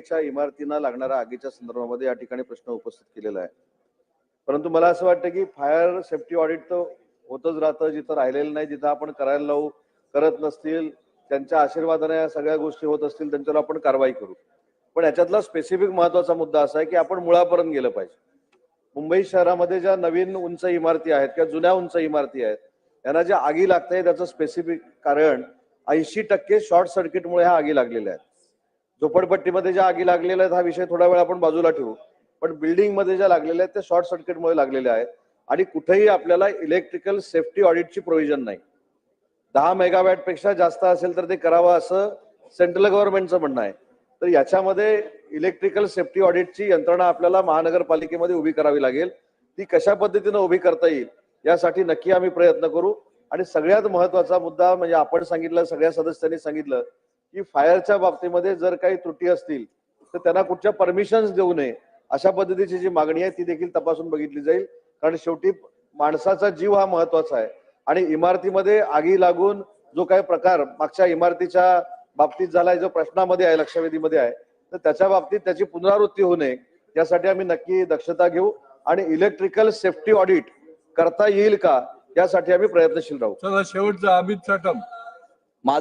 च्या इमारतींना लागणाऱ्या आगीच्या संदर्भामध्ये या ठिकाणी प्रश्न उपस्थित केलेला आहे. परंतु मला असं वाटतं की फायर सेफ्टी ऑडिट तर होतच राहतं जिथं राहिलेलं नाही जिथं आपण करायला लावू करत नसतील त्यांच्या आशीर्वादाने या सगळ्या गोष्टी होत असतील त्यांच्यावर आपण कारवाई करू. पण याच्यातला स्पेसिफिक महत्त्वाचा मुद्दा असा आहे की आपण मुळापर्यंत गेलं पाहिजे. मुंबई शहरामध्ये ज्या नवीन उंच इमारती आहेत किंवा जुन्या उंच इमारती आहेत यांना ज्या आगी लागते त्याचं स्पेसिफिक कारण ऐंशी टक्के शॉर्ट सर्किटमुळे ह्या आगी लागलेल्या आहेत. झोपडपट्टीमध्ये ज्या आगी लागलेल्या आहेत हा विषय थोडा वेळ आपण बाजूला ठेवू. पण बिल्डिंगमध्ये ज्या लागलेल्या आहेत ते शॉर्ट सर्किटमुळे लागलेल्या आहेत. आणि कुठेही आपल्याला इलेक्ट्रिकल सेफ्टी ऑडिटची प्रोव्हिजन नाही. दहा मेगावॅटपेक्षा जास्त असेल तर ते करावं असं सेंट्रल गव्हर्नमेंटचं म्हणणं आहे. तर याच्यामध्ये इलेक्ट्रिकल सेफ्टी ऑडिटची यंत्रणा आपल्याला महानगरपालिकेमध्ये उभी करावी लागेल. ती कशा पद्धतीनं उभी करता येईल यासाठी नक्की आम्ही प्रयत्न करू. आणि सगळ्यात महत्त्वाचा मुद्दा म्हणजे आपण सांगितलं सगळ्या सदस्यांनी सांगितलं की फायरच्या बाबतीमध्ये जर काही त्रुटी असतील तर त्यांना कुठच्या परमिशन्स देऊ नये अशा पद्धतीची जी मागणी आहे ती देखील तपासून बघितली जाईल. कारण शेवटी माणसाचा जीव हा महत्त्वाचा आहे. आणि इमारतीमध्ये आगी लागून जो काही प्रकार मागच्या इमारतीच्या बाबतीत झालाय जो प्रश्नामध्ये आहे लक्षवेधीमध्ये आहे तर त्याच्या बाबतीत त्याची पुनरावृत्ती होऊ नये. यासाठी आम्ही नक्की दक्षता घेऊ आणि इलेक्ट्रिकल सेफ्टी ऑडिट करता येईल का यासाठी आम्ही प्रयत्नशील राहू. चला शेवटचा अमित साटम माझा